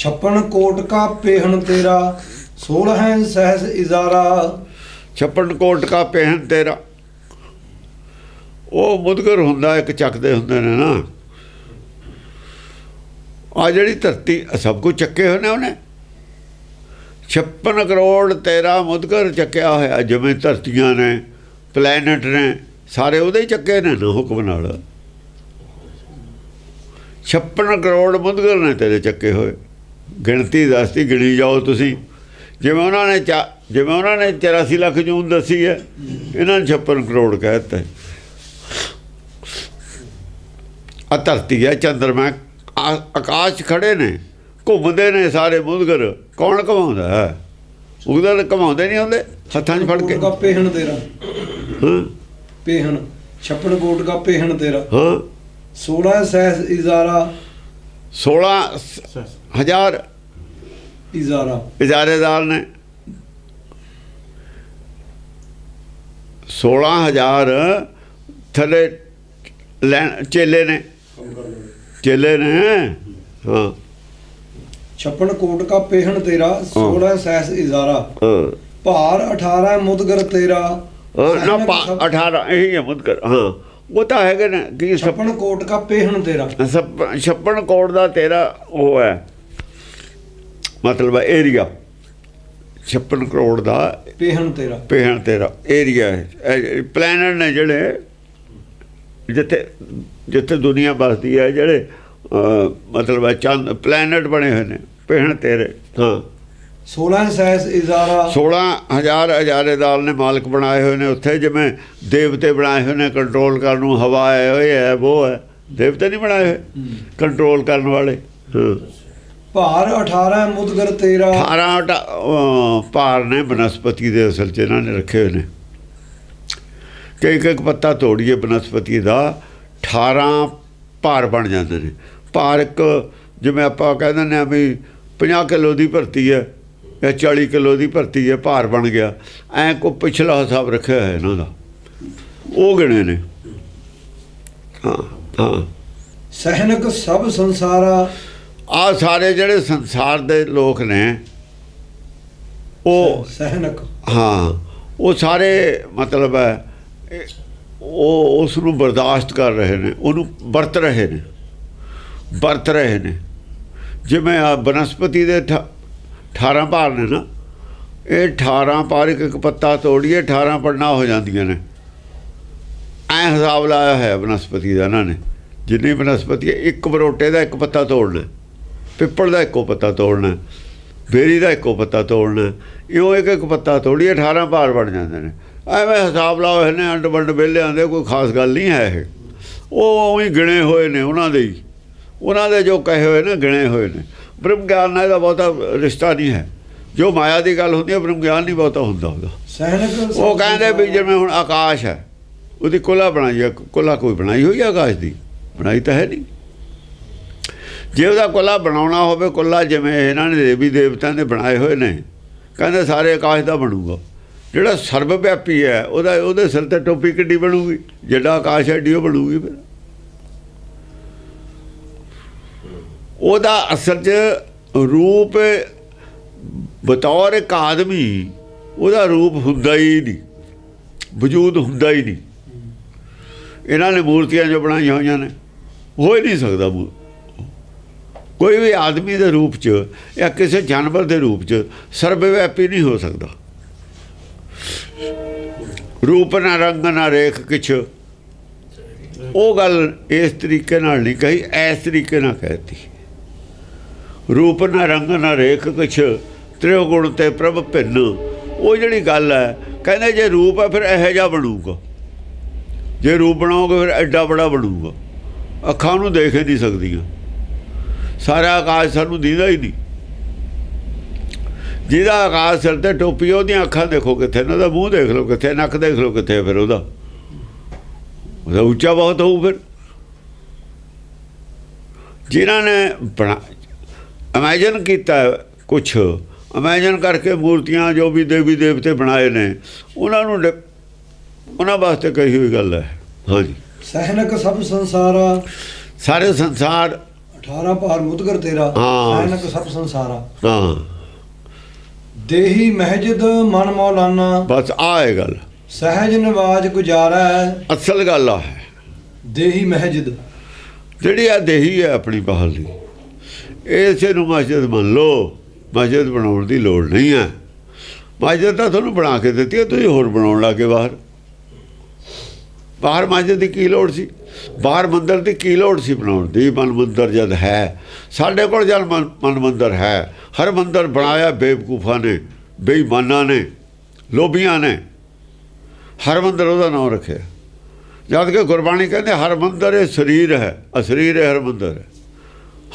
ਛੱਪਣ ਕੋਟ ਕਾ ਪਹਿਨ ਤੇਰਾ ਸੋਲ ਹੈ ਸਹਿਸ ਇਜ਼ਾਰਾ। ਛੱਪਣ ਕੋਟ ਕਾ ਪਹਿਨ ਤੇਰਾ। ਉਹ ਮੁਦਗਰ ਹੁੰਦਾ, ਇੱਕ ਚੱਕਦੇ ਹੁੰਦੇ ਨੇ ਨਾ। ਆ ਜਿਹੜੀ ਧਰਤੀ ਸਭ ਕੁਝ ਚੱਕੇ ਹੋਏ ਨੇ ਉਹਨੇ। 56 ਕਰੋੜ ਤੇਰਾ ਮੁਦਗਰ ਚੱਕਿਆ ਹੋਇਆ, ਜਿਵੇਂ ਧਰਤੀਆਂ ਨੇ, ਪਲੈਨਟ ਨੇ, ਸਾਰੇ ਉਹਦੇ ਹੀ ਚੱਕੇ ਨੇ ਨਾ ਹੁਕਮ ਨਾਲ। 56 ਕਰੋੜ ਮੁਦਗਰ ਨੇ ਤੇਰੇ ਚੱਕੇ ਹੋਏ। ਗਿਣਤੀ ਦੱਸਤੀ ਗਿਣੀ ਜਾਓ ਤੁਸੀਂ। ਜਿਵੇਂ ਉਹਨਾਂ ਨੇ ਜਿਵੇਂ ਉਹਨਾਂ ਨੇ 84 ਲੱਖ ਜੂਨ ਦੱਸੀ ਹੈ ਇਹਨਾਂ ਨੇ 56 ਕਰੋੜ ਕਹਿਤਾ ਆ ਧਰਤੀ ਹੈ ਚੰਦਰਮਾ ਆਕਾਸ਼ ਖੜੇ ਨੇ ਘੁੰਮਦੇ ਨੇ ਸਾਰੇ ਮੁਦਗਰ। ਕੌਣ ਕਮਾਉਂਦਾ ਹੈ? ਉਹਦਾ ਤਾਂ ਕਮਾਉਂਦੇ ਨਹੀਂ ਹੁੰਦੇ ਹੱਥਾਂ 'ਚ ਫੜ ਕੇ। ਪੇਹਣ ਤੇਰਾ। ਹਾਂ। ਪੇਹਣ ਛੱਪੜ ਕੋਟ ਦਾ ਪੇਹਣ ਤੇਰਾ। ਹਾਂ। 16 ਸੈਸ ਇਜ਼ਾਰਾ। 16 ਹਜ਼ਾਰ। ਇਜ਼ਾਰਾ ਇਜ਼ਾਰੇਦਾਰ ਨੇ 16000 ਥੱਲੇ ਲੈਣ ਚੇਲੇ ਨੇ ਚੇਲੇ ਨੇ ਹਾਂ ਛੱਪਣ ਕੋਟ ਕਾ ਪਹਿਣ ਤੇਰਾ 16 ਸੈਸ ਇਜ਼ਾਰਾ। ਭਾਰ 18 ਮੁਦਗਰ ਤੇਰਾ। ਨਾ 18 ਇਹੀ ਹੈ ਮੁਦਗਰ ਹਾਂ। ਉਹ ਤਾਂ ਹੈਗਾ ਨਾ ਕਿ ਛੱਪਣ ਕੋਟ ਕਾ ਪਹਿਣ ਤੇਰਾ। ਛੱਪਣ ਕੋਟ ਦਾ ਤੇਰਾ ਉਹ ਹੈ। ਮਤਲਬ ਏਰੀਆ 56 ਕਰੋੜ ਦਾ ਪੇਹਣ ਤੇਰਾ। ਪਹਿਣ ਤੇਰਾ ਏਰੀਆ ਹੈ। ਪਲੈਨਟ ਨੇ ਜਿਹੜੇ ਜਿੱਥੇ ਜਿੱਥੇ ਦੁਨੀਆ ਵਸਦੀ ਹੈ ਜਿਹੜੇ ਮਤਲਬ ਚੰਦ ਪਲੈਨਟ ਬਣੇ ਹੋਏ ਨੇ ਪੇਹਣ ਤੇਰੇ। ਹਾਂ। 16 ਸੈਸ ਇਜ਼ਾਰਾ। 16000 ਹਜ਼ਾਰੇ ਦਾਲ ਨੇ ਮਾਲਕ ਬਣਾਏ ਹੋਏ ਨੇ ਉੱਥੇ ਜਿਵੇਂ ਦੇਵਤੇ ਬਣਾਏ ਹੋਏ ਨੇ ਕੰਟਰੋਲ ਕਰਨ ਨੂੰ ਹਵਾ ਹੈ ਉਹ ਹੈ ਉਹ ਹੈ। ਦੇਵਤੇ ਨਹੀਂ ਬਣਾਏ ਹੋਏ? ਕੰਟਰੋਲ ਕਰਨ ਵਾਲੇ। ਹਾਂ। ਭਾਰ 18 ਮੁਦਗਰ ਤੇਰਾ। 18 ਟ- ਅਹ ਭਾਰ ਨੇ ਬਨਸਪਤੀ ਦੇ ਅਸਲ 'ਚ ਇਹਨਾਂ ਨੇ ਰੱਖੇ ਹੋਏ ਨੇ। ਕਿ ਇੱਕ ਇੱਕ ਪੱਤਾ ਤੋੜੀਏ ਬਨਸਪਤੀ ਦਾ 18 ਭਾਰ ਬਣ ਜਾਂਦੇ ਨੇ। ਭਾਰ ਇੱਕ ਜਿਵੇਂ ਆਪਾਂ ਕਹਿ ਦਿੰਦੇ ਆ ਵੀ 50 ਕਿਲੋ ਦੀ ਭਰਤੀ ਹੈ ਜਾਂ 40 ਕਿਲੋ ਦੀ ਭਰਤੀ ਹੈ ਭਾਰ ਬਣ ਗਿਆ। ਐ ਕੋ ਪਿਛਲਾ ਹਿਸਾਬ ਰੱਖਿਆ ਹੈ ਇਹਨਾਂ ਦਾ। ਉਹ ਗਿਣੇ ਨੇ। ਹਾਂ ਹਾਂ। ਸਹਿਨਕ ਸਭ ਸੰਸਾਰਾ। ਆ ਸਾਰੇ ਜਿਹੜੇ ਸੰਸਾਰ ਦੇ ਲੋਕ ਨੇ ਉਹ ਸਹਿਨਕ। ਹਾਂ ਉਹ ਸਾਰੇ ਮਤਲਬ ਹੈ ਉਹ ਉਸ ਨੂੰ ਬਰਦਾਸ਼ਤ ਕਰ ਰਹੇ ਨੇ ਉਹਨੂੰ ਵਰਤ ਰਹੇ ਨੇ ਵਰਤ ਰਹੇ ਨੇ। ਜਿਵੇਂ ਆ ਬਨਸਪਤੀ ਦੇ ਅਠਾ- 18 ਭਾਰ ਨੇ ਨਾ ਇਹ 18 ਭਾਰ ਇੱਕ ਇੱਕ ਪੱਤਾ ਤੋੜੀਏ 18 ਪੜਨਾ ਹੋ ਜਾਂਦੀਆਂ ਨੇ। ਐ ਹਿਸਾਬ ਲਾਇਆ ਹੈ ਬਨਸਪਤੀ ਦਾ ਇਹਨਾਂ ਨੇ ਜਿੰਨੀ ਬਨਸਪਤੀ ਹੈ ਇੱਕ ਬਰੋਟੇ ਦਾ ਇੱਕ ਪੱਤਾ ਤੋੜਨਾ ਪਿੱਪਲ ਦਾ ਇੱਕੋ ਪੱਤਾ ਤੋੜਨਾ ਬੇਰੀ ਦਾ ਇੱਕੋ ਪੱਤਾ ਤੋੜਨਾ ਇਉਂ ਇੱਕ ਇੱਕ ਪੱਤਾ ਤੋੜੀ 18 ਭਾਰ ਬਣ ਜਾਂਦੇ ਨੇ। ਐਵੇਂ ਹਿਸਾਬ ਲਾਓ ਇਹਨੇ ਅੰਡ ਵੰਡ ਵਿਹਲਿਆਂ ਦੇ ਕੋਈ ਖਾਸ ਗੱਲ ਨਹੀਂ ਹੈ ਇਹ। ਉਹ ਉਹੀ ਗਿਣੇ ਹੋਏ ਨੇ ਉਹਨਾਂ ਦੇ ਹੀ। ਉਹਨਾਂ ਦੇ ਜੋ ਕਹੇ ਹੋਏ ਨੇ ਗਿਣੇ ਹੋਏ ਨੇ। ਬ੍ਰਹਮ ਗਿਆਨ ਨਾਲ ਇਹਦਾ ਬਹੁਤਾ ਰਿਸ਼ਤਾ ਨਹੀਂ ਹੈ। ਜੋ ਮਾਇਆ ਦੀ ਗੱਲ ਹੁੰਦੀ ਹੈ ਬ੍ਰਹਮ ਗਿਆਨ ਨਹੀਂ ਬਹੁਤਾ ਹੁੰਦਾ ਉਹਦਾ। ਉਹ ਕਹਿੰਦੇ ਵੀ ਜਿਵੇਂ ਹੁਣ ਆਕਾਸ਼ ਹੈ ਉਹਦੀ ਕੁਲਾ ਬਣਾਈ ਹੈ ਕੁਲਾ ਕੋਈ ਬਣਾਈ ਹੋਈ ਹੈ ਆਕਾਸ਼ ਦੀ? ਬਣਾਈ ਤਾਂ ਹੈ ਨਹੀਂ। ਜੇ ਉਹਦਾ ਕੁਲਾ ਬਣਾਉਣਾ ਹੋਵੇ, ਕੁਲਾ ਜਿਵੇਂ ਇਹਨਾਂ ਨੇ ਦੇਵੀ ਦੇਵਤਿਆਂ ਨੇ ਬਣਾਏ ਹੋਏ ਨੇ, ਕਹਿੰਦੇ ਸਾਰੇ ਆਕਾਸ਼ ਦਾ ਬਣੂਗਾ। ਜਿਹੜਾ ਸਰਬ ਵਿਆਪੀ ਹੈ, ਉਹਦਾ, ਉਹਦੇ ਸਿਰ ਤੇ ਟੋਪੀ ਕਿੱਡੀ ਬਣੂਗੀ? ਜਿਹੜਾ ਆਕਾਸ਼ ਹੈ ਡੀ ਬਣੂਗੀ ਫਿਰ। ਉਹਦਾ ਅਸਲ 'ਚ ਰੂਪ ਬਤੌਰ ਇੱਕ ਆਦਮੀ, ਉਹਦਾ ਰੂਪ ਹੁੰਦਾ ਹੀ ਨਹੀਂ। ਵਜੂਦ ਹੁੰਦਾ ਹੀ ਨਹੀਂ। ਇਹਨਾਂ ਨੇ ਮੂਰਤੀਆਂ ਜੋ ਬਣਾਈਆਂ ਹੋਈਆਂ ਨੇ, ਹੋ ਹੀ ਨਹੀਂ ਸਕਦਾ ਮੂ- ਕੋਈ ਵੀ ਆਦਮੀ ਦੇ ਰੂਪ 'ਚ ਜਾਂ ਕਿਸੇ ਜਾਨਵਰ ਦੇ ਰੂਪ 'ਚ ਸਰਬਵਿਆਪੀ ਨਹੀਂ ਹੋ ਸਕਦਾ। ਰੂਪ ਨਾ ਰੰਗ ਨਾ ਰੇਖ ਕਿਛ। ਉਹ ਗੱਲ ਇਸ ਤਰੀਕੇ ਨਾਲ ਨਹੀਂ ਕਹੀ, ਇਸ ਤਰੀਕੇ ਨਾਲ ਕਹਿਤੀ। ਰੂਪ ਨਾ ਰੰਗ ਨਾ ਰੇਖ ਕਿਛ ਤ੍ਰਿਉ ਗੁਣ ਤੇ ਪ੍ਰਭ ਭਿੰਨ। ਉਹ ਜਿਹੜੀ ਗੱਲ ਹੈ, ਕਹਿੰਦੇ ਜੇ ਰੂਪ ਹੈ ਫਿਰ ਇਹੋ ਜਿਹਾ ਬਣੂਗਾ। ਜੇ ਰੂਪ ਬਣਾਓਗੇ ਫਿਰ ਐਡਾ ਬੜਾ ਬਣੂਗਾ। ਅੱਖਾਂ ਨੂੰ ਦੇਖ ਹੀ ਨਹੀਂ ਸਕਦੀਆਂ। ਸਾਰਾ ਆਕਾਸ਼ ਸਾਨੂੰ ਦੀਦਾ ਹੀ ਨਹੀਂ। ਜਿਹਦਾ ਆਕਾਸ਼ ਸਿਰ ਤੇ ਟੋਪੀ ਉਹਦੀਆਂ ਅੱਖਾਂ ਦੇਖੋ ਕਿੱਥੇ ਨੇ ਉਹਦਾ ਮੂੰਹ ਦੇਖ ਲਓ ਕਿੱਥੇ ਨੱਕ ਦੇਖ ਲਓ ਕਿੱਥੇ ਫਿਰ ਉਹਦਾ। ਉਹਦਾ ਉੱਚਾ ਬਹੁਤ ਹੋਊ ਫਿਰ। ਜਿਨ੍ਹਾਂ ਨੇ ਬਣਾ ਇਮੇਜਿਨ ਕੀਤਾ ਕੁਝ ਇਮੇਜਿਨ ਕਰਕੇ ਮੂਰਤੀਆਂ ਜੋ ਵੀ ਦੇਵੀ ਦੇਵਤੇ ਬਣਾਏ ਨੇ ਉਹਨਾਂ ਨੂੰ ਉਹਨਾਂ ਵਾਸਤੇ ਕਹੀ ਹੋਈ ਗੱਲ ਹੈ। ਹਾਂਜੀ। ਸਹਿਨਕ ਸਭ ਸੰਸਾਰਾ। ਸਾਰੇ ਸੰਸਾਰ 18 ਪਾਰ ਮੁਦਗਰ ਤੇਰਾ ਹਾਂ। ਐਨਕ ਸਭ ਸੰਸਾਰਾ। ਹਾਂ। ਦੇਹੀ ਮਹਿਜਦ ਮਨ ਮੌਲਾਨਾ। ਬਸ ਆ ਹੈ ਗੱਲ। ਸਹਿਜ ਨਿਵਾਜ ਗੁਜਾਰੈ ਅਸਲ ਗੱਲ ਆ ਹੈ। ਦੇਹੀ ਮਹਿਜਦ। ਜਿਹੜੀ ਆ ਦੇਹੀ ਹੈ ਆਪਣੀ ਬਾਹਰ ਦੀ। ਇਸੇ ਨੂੰ ਮਸਜਿਦ ਮੰਨ ਲਓ। ਮਸਜਿਦ ਬਣਾਉਣ ਦੀ ਲੋੜ ਨਹੀਂ ਹੈ। ਮਸਜਿਦ ਤਾਂ ਤੁਹਾਨੂੰ ਬਣਾ ਕੇ ਦਿੱਤੀ ਹੈ ਤੁਸੀਂ ਹੋਰ ਬਣਾਉਣ ਲੱਗੇ ਬਾਹਰ। ਬਾਹਰ ਮਸਜਿਦ ਦੀ ਕੀ ਲੋੜ ਸੀ? ਬਾਹਰ ਮੰਦਰ ਦੀ ਕੀ ਲੋੜ ਸੀ ਬਣਾਉਣ ਦੀ? ਮਨ ਮੰਦਰ ਜਦ ਹੈ, ਸਾਡੇ ਕੋਲ ਜਦ ਮਨ ਮਨ ਮੰਦਰ ਹੈ, ਹਰ ਮੰਦਰ ਬਣਾਇਆ ਬੇਵਕੂਫਾਂ ਨੇ, ਬੇਈਮਾਨਾਂ ਨੇ, ਲੋਭੀਆਂ ਨੇ। ਹਰ ਮੰਦਰ ਉਹਦਾ ਨਾਮ ਰੱਖਿਆ। ਜਦ ਕਿ ਗੁਰਬਾਣੀ ਕਹਿੰਦੇ, ਹਰ ਮੰਦਰ ਇਹ ਸਰੀਰ ਹੈ, ਅਸਰੀਰ ਸਰੀਰ ਹੈ ਹਰ ਮੰਦਰ ਹੈ।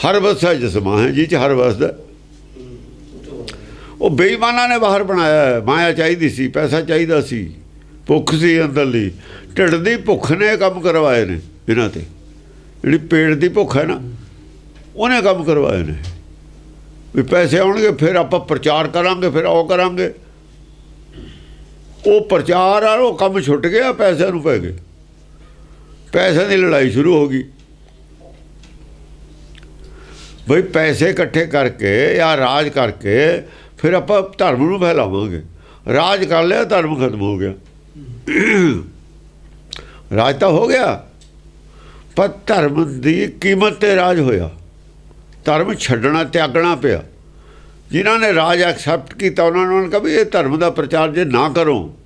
ਹਰ ਵਸਾ ਜਿਸਮਾ ਹੈ, ਜਿਹ ਚ ਹਰ ਵਸਦਾ। ਉਹ ਬੇਈਮਾਨਾਂ ਨੇ ਬਾਹਰ ਬਣਾਇਆ ਮਾਇਆ ਚਾਹੀਦੀ ਸੀ, ਪੈਸਾ ਚਾਹੀਦਾ ਸੀ, ਭੁੱਖ ਸੀ ਅੰਦਰਲੀ। ਢਿੱਡ ਦੀ ਭੁੱਖ ਨੇ ਕੰਮ ਕਰਵਾਏ ਨੇ ਇਹਨਾਂ ਤੇ। ਜਿਹੜੀ ਪੇਟ ਦੀ ਭੁੱਖ ਹੈ ਨਾ, ਉਹਨੇ ਕੰਮ ਕਰਵਾਏ ਨੇ। ਵੀ ਪੈਸੇ ਆਉਣਗੇ, ਫਿਰ ਆਪਾਂ ਪ੍ਰਚਾਰ ਕਰਾਂਗੇ, ਫਿਰ ਉਹ ਕਰਾਂਗੇ। ਉਹ ਪ੍ਰਚਾਰ ਆ, ਉਹ ਕੰਮ ਛੁੱਟ ਗਿਆ, ਪੈਸਿਆਂ ਨੂੰ ਪੈ ਗਏ। ਪੈਸਿਆਂ ਦੀ ਲੜਾਈ ਸ਼ੁਰੂ ਹੋ ਗਈ। ਬਈ ਪੈਸੇ ਇਕੱਠੇ ਕਰਕੇ ਜਾਂ ਰਾਜ ਕਰਕੇ ਫਿਰ ਆਪਾਂ ਧਰਮ ਨੂੰ ਫੈਲਾਵਾਂਗੇ। ਰਾਜ ਕਰ ਲਿਆ, ਧਰਮ ਖਤਮ ਹੋ ਗਿਆ। ਰਾਜ ਤਾਂ ਹੋ ਗਿਆ। ਪਰ ਧਰਮ ਦੀ ਕੀਮਤ ਤੇ ਰਾਜ ਹੋਇਆ। ਧਰਮ ਛੱਡਣਾ, ਤਿਆਗਣਾ ਪਿਆ। ਜਿਨ੍ਹਾਂ ਨੇ ਰਾਜ ਐਕਸੈਪਟ ਕੀਤਾ, ਉਹਨਾਂ ਨੂੰ ਕਿਹਾ ਵੀ ਇਹ ਧਰਮ ਦਾ ਪ੍ਰਚਾਰ ਜੇ ਨਾ ਕਰੋ,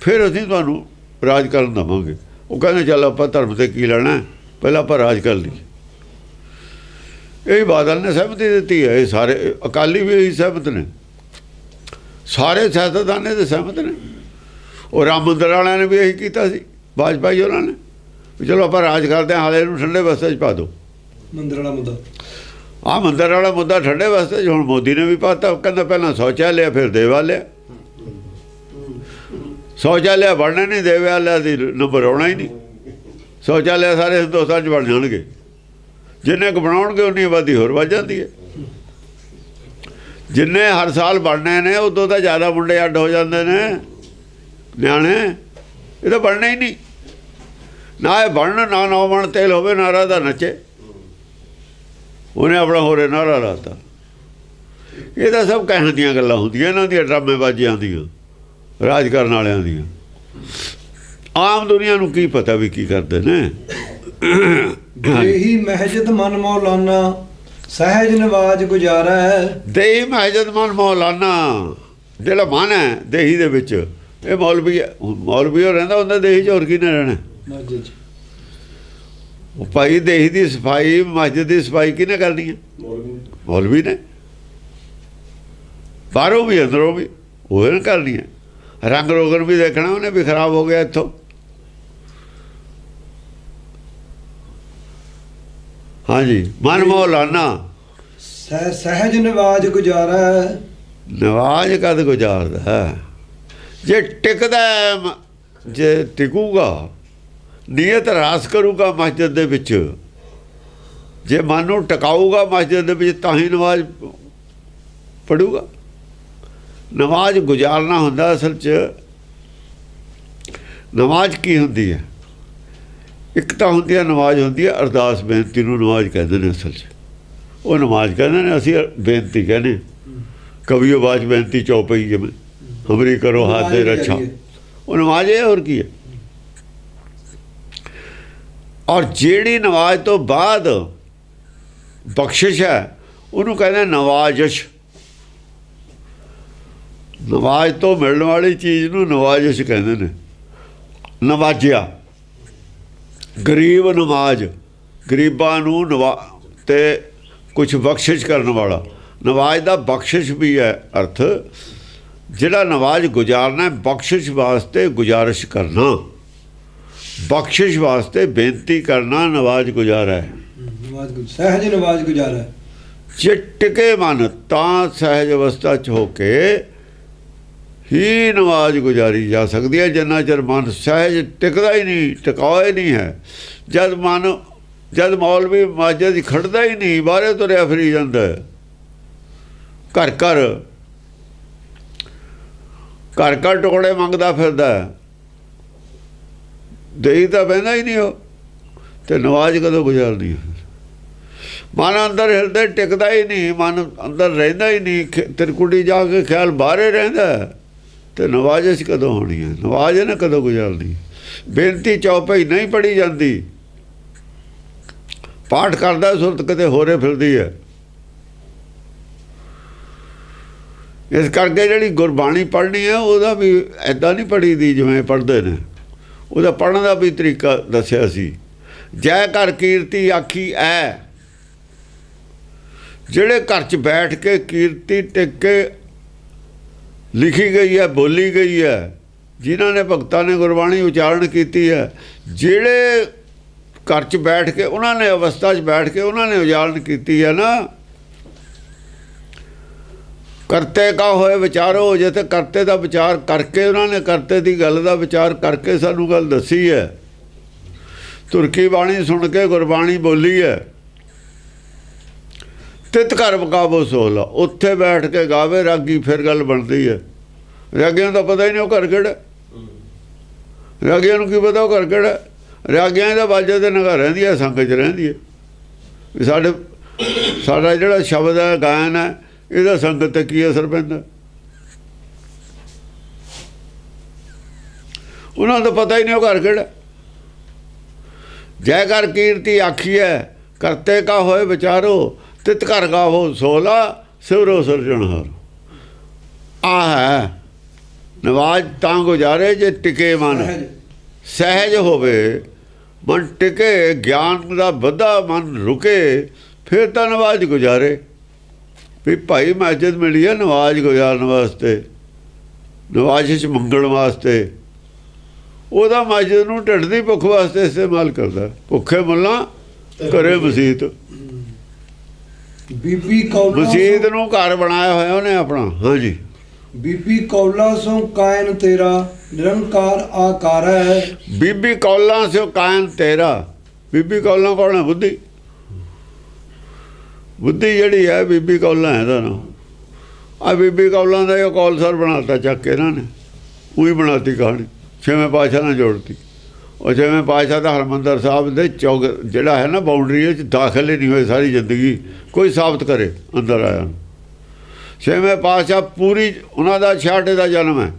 ਫਿਰ ਅਸੀਂ ਤੁਹਾਨੂੰ ਰਾਜ ਕਰਨ ਦੇਵਾਂਗੇ। ਉਹ ਕਹਿੰਦੇ, ਚੱਲ ਆਪਾਂ ਧਰਮ ਤੇ ਕੀ ਲੈਣਾ ਪਹਿਲਾਂ ਆਪਾਂ ਰਾਜ ਕਰ ਲਈਏ। ਇਹ ਬਾਦਲ ਨੇ ਸਹਿਮਤੀ ਦਿੱਤੀ ਹੈ। ਇਹ ਸਾਰੇ, ਅਕਾਲੀ ਵੀ ਇਹੀ ਸਹਿਮਤ ਨੇ। ਸਾਰੇ ਸਿਆਸਤਦਾਨੇ ਦੇ ਸਹਿਮਤ ਨੇ। ਉਹ ਰਾਮ ਮੰਦਰ ਵਾਲਿਆਂ ਨੇ ਵੀ ਇਹੀ ਕੀਤਾ ਸੀ। ਵਾਜਪਾਈ ਉਹਨਾਂ ਨੇ। ਵੀ ਚਲੋ ਆਪਾਂ ਰਾਜ ਕਰਦੇ ਹਾਂ ਹਾਲੇ ਨੂੰ ਠੰਡੇ ਬਸਤੇ 'ਚ ਪਾ ਦਿਓ। ਮੰਦਰ ਵਾਲਾ ਮੁੱਦਾ। ਆਹ ਮੰਦਰ ਵਾਲਾ ਮੁੱਦਾ ਠੰਡੇ ਬਸਤੇ 'ਚ ਹੁਣ ਮੋਦੀ ਨੇ ਵੀ ਪਾਤਾ ਕਹਿੰਦਾ ਪਹਿਲਾਂ ਸ਼ੌਚਾਲਿਆ ਫਿਰ ਦੇਵਾਲਿਆ ਸ਼ੌਚਾਲਿਆ ਬਣਨਾ ਨਹੀਂ ਦੇਵਾਲਿਆ ਦੀ ਨੰਬਰ ਆਉਣਾ ਹੀ ਨਹੀਂ। ਸ਼ੌਚਾਲਿਆ ਸਾਰੇ ਹਿੰਦੁਸਤਾਨ 'ਚ ਬਣ ਜਾਣਗੇ। ਜਿੰਨੇ ਕੁ ਬਣਾਉਣਗੇ ਉਨੀ ਆਬਾਦੀ ਹੋਰ ਵੱਧ ਜਾਂਦੀ ਹੈ। ਜਿੰਨੇ ਹਰ ਸਾਲ ਬਣਨੇ ਨੇ ਉਦੋਂ ਤਾਂ ਜ਼ਿਆਦਾ ਮੁੰਡੇ ਅੱਡ ਹੋ ਜਾਂਦੇ ਨੇ। ਨਿਆਣੇ ਇਹ ਤਾਂ ਬਣਨਾ ਹੀ ਨਹੀਂ। ਨਾ ਇਹ ਬਣਨ ਨਾ ਨਾ ਬਣ ਤੇਲ ਹੋਵੇ ਨਾ ਰਾਦਾ ਨੱਚੇ। ਉਹਨੇ ਆਪਣਾ ਹੋਰੇ ਨਾਰਾ ਲਾਤਾ। ਇਹ ਤਾਂ ਸਭ ਕਹਿਣ ਦੀਆਂ ਗੱਲਾਂ ਹੁੰਦੀਆਂ ਇਹਨਾਂ ਦੀਆਂ ਡਰਾਮੇਬਾਜ਼ੀਆਂ ਦੀਆਂ ਰਾਜ ਕਰਨ ਵਾਲਿਆਂ ਦੀਆਂ। ਆਮ ਦੁਨੀਆ ਨੂੰ ਕੀ ਪਤਾ ਵੀ ਕੀ ਕਰਦੇ ਨੇ? ਦੇਹੀ ਮਹਿਜਦ ਮਨ ਮੌਲਾਨਾ ਸਹਿਜ ਨਿਵਾਜ ਗੁਜਾਰੈ। ਦੇਹੀ ਮਹਜਦ ਮਨ ਮੌਲਾਨਾ ਜਿਹੜਾ ਮਨ ਹੈ ਦੇਹੀ ਦੇ ਵਿੱਚ ਇਹ ਮੌਲਵੀ ਹੈ ਮੌਲਵੀ ਹੋ ਰਹਿੰਦਾ ਹੁੰਦਾ ਦੇਹੀ ਚ ਹੋਰ ਕੀ ਨੇ ਰਹਿਣਾ? ਮਸਜਿਦ। ਉਹ ਭਾਈ ਦੇਹੀ ਦੀ ਸਫ਼ਾਈ ਮਸਜਿਦ ਦੀ ਸਫ਼ਾਈ ਕਿਹਨੇ ਕਰਨੀ ਹੈ ਮੌਲਵੀ ਨੇ। ਬਾਹਰੋਂ ਵੀ ਅੰਦਰੋਂ ਵੀ ਉਹ ਨੇ ਕਰਨੀ ਹੈ ਰੰਗ ਰੋਗਨ ਵੀ ਦੇਖਣਾ ਉਹਨੇ ਵੀ ਖਰਾਬ ਹੋ ਗਿਆ ਇੱਥੋਂ। ਹਾਂਜੀ ਮਨ ਮੌਲਾਨਾ ਸਹਿ- ਸਹਿਜ ਨਿਵਾਜ ਗੁਜਾਰੈ। ਨਵਾਜ ਕਦ ਗੁਜ਼ਾਰਦਾ? ਜੇ ਟਿਕਦਾ ਜੇ ਟਿਕੂਗਾ ਨੀਅਤ ਰਾਸ ਕਰੂਗਾ ਮਸਜਿਦ ਦੇ ਵਿੱਚ। ਜੇ ਮਨ ਨੂੰ ਟਿਕਾਊਗਾ ਮਸਜਿਦ ਦੇ ਵਿੱਚ ਤਾਂ ਹੀ ਨਮਾਜ਼ ਪੜੂਗਾ ਨਮਾਜ਼ ਗੁਜ਼ਾਰਨਾ ਹੁੰਦਾ ਅਸਲ 'ਚ। ਨਮਾਜ਼ ਕੀ ਹੁੰਦੀ ਹੈ? ਇੱਕ ਤਾਂ ਹੁੰਦੀ ਹੈ ਨਮਾਜ਼ ਹੁੰਦੀ ਹੈ ਅਰਦਾਸ ਬੇਨਤੀ ਨੂੰ ਨਮਾਜ਼ ਕਹਿੰਦੇ ਨੇ ਅਸਲ 'ਚ। ਉਹ ਨਮਾਜ਼ ਕਹਿੰਦੇ ਨੇ ਅਸੀਂ ਬੇਨਤੀ ਕਹਿੰਦੇ ਕਵੀਓ ਬਾਜ ਬੇਨਤੀ ਚੌਪਈ ਜਿਵੇਂ ਹਮਰੀ ਕਰੋ ਹੱਥ ਦੇ ਰੱਛਾ। ਉਹ ਨਮਾਜ਼ ਹੈ ਹੋਰ ਕੀ ਹੈ? ਔਰ ਜਿਹੜੀ ਨਮਾਜ਼ ਤੋਂ ਬਾਅਦ ਬਖਸ਼ਿਸ਼ ਹੈ, ਉਹਨੂੰ ਕਹਿੰਦੇ ਨਵਾਜ਼ਿਸ਼। ਨਵਾਜ਼ ਤੋਂ ਮਿਲਣ ਵਾਲੀ ਚੀਜ਼ ਨੂੰ ਨਵਾਜ਼ਿਸ਼ ਕਹਿੰਦੇ ਨੇ। ਨਵਾਜਿਆ। ਗਰੀਬ ਨਮਾਜ਼, ਗਰੀਬਾਂ ਨੂੰ ਨਵਾ, ਤੇ ਕੁਝ ਬਖਸ਼ਿਸ਼ ਕਰਨ ਵਾਲਾ। ਨਵਾਜ ਦਾ ਬਖਸ਼ਿਸ਼ ਵੀ ਹੈ ਅਰਥ, ਜਿਹੜਾ ਨਵਾਜ ਗੁਜ਼ਾਰਨਾ ਬਖਸ਼ਿਸ਼ ਵਾਸਤੇ ਗੁਜ਼ਾਰਿਸ਼ ਕਰਨਾ। ਬਖਸ਼ਿਸ਼ ਵਾਸਤੇ ਬੇਨਤੀ ਕਰਨਾ ਨਵਾਜ ਗੁਜ਼ਾਰਾ ਹੈ। ਨਿਵਾਜ ਗੁਜ ਸਹਿਜ ਨਿਵਾਜ ਗੁਜਾਰੈ ਜੇ ਟਿਕੇ ਮਨ ਤਾਂ ਸਹਿਜ ਅਵਸਥਾ ਚ ਹੋ ਕੇ ਹੀ ਨਮਾਜ਼ ਗੁਜ਼ਾਰੀ ਜਾ ਸਕਦੀ ਹੈ। ਜਿੰਨਾ ਚਿਰ ਮਨ ਸਹਿਜ ਟਿਕਦਾ ਹੀ ਨਹੀਂ ਟਿਕਾਇਆ ਹੀ ਨਹੀਂ ਹੈ। ਜਦ ਮਨ ਜਦ ਮੌਲਵੀ ਮਾਜੇ ਦੀ ਖੜਦਾ ਹੀ ਨਹੀਂ ਬਾਹਰੇ ਤੁਰਿਆ ਫਿਰੀ ਜਾਂਦਾ ਹੈ। ਘਰ ਘਰ ਘਰ ਘਰ ਟੁਕੜੇ ਮੰਗਦਾ ਫਿਰਦਾ ਹੈ। ਦੇਈ ਤਾਂ ਬਹਿੰਦਾ ਹੀ ਨਹੀਂ ਉਹ। ਤੇ ਨਵਾਜ਼ ਕਦੋਂ ਗੁਜ਼ਾਰਦੀ ਮਨ ਅੰਦਰ ਹਿਰਦੇ ਟਿਕਦਾ ਹੀ ਨਹੀਂ, ਮਨ ਅੰਦਰ ਰਹਿੰਦਾ ਹੀ ਨਹੀਂ। ਖ- ਤਿਰਕੁਟੀ ਜਾ ਕੇ ਖਿਆਲ ਬਾਹਰੇ ਰਹਿੰਦਾ ਹੈ। ਤੇ ਨਵਾਜ਼ਿਸ਼ ਕਦੋਂ ਹੋਣੀ ਹੈ? ਨਵਾਜ਼ ਨਾ ਕਦੋਂ ਗੁਜ਼ਾਰਨੀ ਬੇਨਤੀ ਚੌਪਈ ਨਹੀਂ ਪੜੀ ਜਾਂਦੀ। ਪਾਠ ਕਰਦਾ ਸੁਰਤ ਕਿਤੇ ਹੋਰੇ ਫਿਰਦੀ ਹੈ। ਇਸ ਕਰਕੇ ਜਿਹੜੀ ਗੁਰਬਾਣੀ ਪੜ੍ਹਨੀ ਹੈ, ਉਹਦਾ ਵੀ ਐਦਾਂ ਨਹੀਂ ਪੜ੍ਹੀ ਦੀ ਜਿਵੇਂ ਪੜ੍ਹਦੇ ਨੇ। ਉਹਦਾ ਪੜ੍ਹਨ ਦਾ ਵੀ ਤਰੀਕਾ ਦੱਸਿਆ ਸੀ। ਜੈ ਘਰ ਕੀਰਤੀ ਆਖੀ ਐ। ਜਿਹੜੇ ਘਰ 'ਚ ਬੈਠ ਕੇ ਕੀਰਤੀ ਟਿਕ ਕੇ ਲਿਖੀ ਗਈ ਹੈ ਬੋਲੀ ਗਈ ਹੈ ਜਿਨ੍ਹਾਂ ਨੇ ਭਗਤਾਂ ਨੇ ਗੁਰਬਾਣੀ ਉਚਾਰਨ ਕੀਤੀ ਹੈ ਜਿਹੜੇ ਘਰ 'ਚ ਬੈਠ ਕੇ, ਉਹਨਾਂ ਨੇ ਅਵਸਥਾ 'ਚ ਬੈਠ ਕੇ ਉਹਨਾਂ ਨੇ ਉਚਾਰਨ ਕੀਤੀ ਹੈ ਨਾ ਕਰਤੇ ਕਾ ਹੋਏ ਵਿਚਾਰੋ, ਜੇ ਤੇ ਕਰਤੇ ਦਾ ਵਿਚਾਰ ਕਰਕੇ ਉਹਨਾਂ ਨੇ ਕਰਤੇ ਦੀ ਗੱਲ ਦਾ ਵਿਚਾਰ ਕਰਕੇ ਸਾਨੂੰ ਗੱਲ ਦੱਸੀ ਹੈ। ਤੁਰਕੀ ਬਾਣੀ ਸੁਣ ਕੇ ਗੁਰਬਾਣੀ ਬੋਲੀ ਹੈ। ਤਿਤ ਘਰ ਬਕਾਬੋ ਸੋਲਾ, ਉੱਥੇ ਬੈਠ ਕੇ ਗਾਵੇ ਰਾਗੀ, ਫਿਰ ਗੱਲ ਬਣਦੀ ਹੈ। ਰਾਗੀਆਂ ਦਾ ਪਤਾ ਹੀ ਨਹੀਂ ਉਹ ਘਰ ਕਿਹੜਾ। ਰਾਗੀਆਂ ਨੂੰ ਕੀ ਪਤਾ ਉਹ ਘਰ ਕਿਹੜਾ। ਰਾਗੀਆਂ ਦਾ ਬਾਜੇ ਦੇ ਨਗਾ ਰਹਿੰਦੀ ਹੈ, ਸੰਗ ਚ ਰਹਿੰਦੀ ਹੈ। ਵੀ ਸਾਡੇ ਸਾਡਾ ਜਿਹੜਾ ਸ਼ਬਦ ਹੈ, ਗਾਇਨ ਹੈ ਇਹਦਾ ਸੰਗਤ ਤੇ ਕੀ ਅਸਰ ਪੈਂਦਾ? ਉਹਨਾਂ ਤਾਂ ਪਤਾ ਹੀ ਨਹੀਂ ਉਹ ਘਰ ਕਿਹੜਾ। ਜੈ ਕਰ ਕੀਰਤੀ ਆਖੀਐ ਕਰਤੇ ਕਾ ਹੋਏ ਵਿਚਾਰੋ ਤਿਤ ਘਰ ਗਾਵੋ ਸੋਲਾ ਸਿਵਰੋ ਸਿਰਜਣਹਾਰ ਆ ਹੈ ਨਵਾਜ ਤਾਂ ਗੁਜ਼ਾਰੇ ਜੇ ਟਿਕੇ ਮਨ। ਸਹਿਜ। ਸਹਿਜ ਹੋਵੇ ਮਨ ਟਿਕੇ ਗਿਆਨ ਦਾ ਵੱਧਾ ਮਨ ਰੁਕੇ ਫਿਰ ਤਾਂ ਨਵਾਜ ਗੁਜ਼ਾਰੇ। ਵੀ ਭਾਈ ਮਸਜਿਦ ਮਿਲੀ ਹੈ ਨਵਾਜ ਗੁਜ਼ਾਰਨ ਵਾਸਤੇ ਨਵਾਜ ਚ ਮੰਗਣ ਵਾਸਤੇ। ਉਹਦਾ ਮਸਜਿਦ ਨੂੰ ਢਿੱਡ ਦੀ ਭੁੱਖ ਵਾਸਤੇ ਇਸਤੇਮਾਲ ਕਰਦਾ। ਭੁੱਖੇ ਮੁੱਲਾਂ ਕਰੇ ਮਸਜਿਦ ਬੀਬੀ ਕੌਲਾ ਮਸਜਿਦ ਨੂੰ ਘਰ ਬਣਾਇਆ ਹੋਇਆ ਉਹਨੇ ਆਪਣਾ। ਹਾਂਜੀ। ਬੀਬੀ ਕੌਲਾ ਸੋ ਕਾਇਨ ਤੇਰਾ ਨਿਰੰਕਾਰ ਆਕਾਰ ਹੈ। ਬੀਬੀ ਕੌਲਾਂ ਸਿਓ ਕਾਇਨ ਤੇਰਾ। ਬੀਬੀ ਕੌਲਾਂ ਕੌਣ ਹੈ ਬੁੱਧੀ? ਬੁੱਧੀ ਜਿਹੜੀ ਹੈ ਬੀਬੀ ਕੌਲਾਂ ਹੈ ਦਾ ਨਾਮ ਆ ਬੀਬੀ ਕੌਲਾਂ ਦਾ ਇਹ ਕੌਲਸਰ ਬਣਾਤਾ ਚੱਕ ਕੇ ਇਹਨਾਂ ਨੇ। ਉਹੀ ਬਣਾਤੀ ਕਹਾਣੀ, ਛੇਵੇਂ ਪਾਤਸ਼ਾਹ ਨਾਲ ਜੋੜਤੀ। ਉਹ ਛੇਵੇਂ ਪਾਤਸ਼ਾਹ ਦਾ ਹਰਮੰਦਰ ਸਾਹਿਬ ਦੇ ਚੌਕ, ਜਿਹੜਾ ਹੈ ਨਾ ਬਾਉਂਡਰੀ ਵਿੱਚ ਦਾਖਲ ਹੀ ਨਹੀਂ ਹੋਏ ਸਾਰੀ ਜ਼ਿੰਦਗੀ। ਕੋਈ ਸਾਬਤ ਕਰੇ, ਅੰਦਰ ਆਇਆ ਨੂੰ। ਛੇਵੇਂ ਪਾਤਸ਼ਾਹ ਪੂਰੀ, ਉਹਨਾਂ ਦਾ ਛਾਟੇ ਦਾ ਜਨਮ ਹੈ।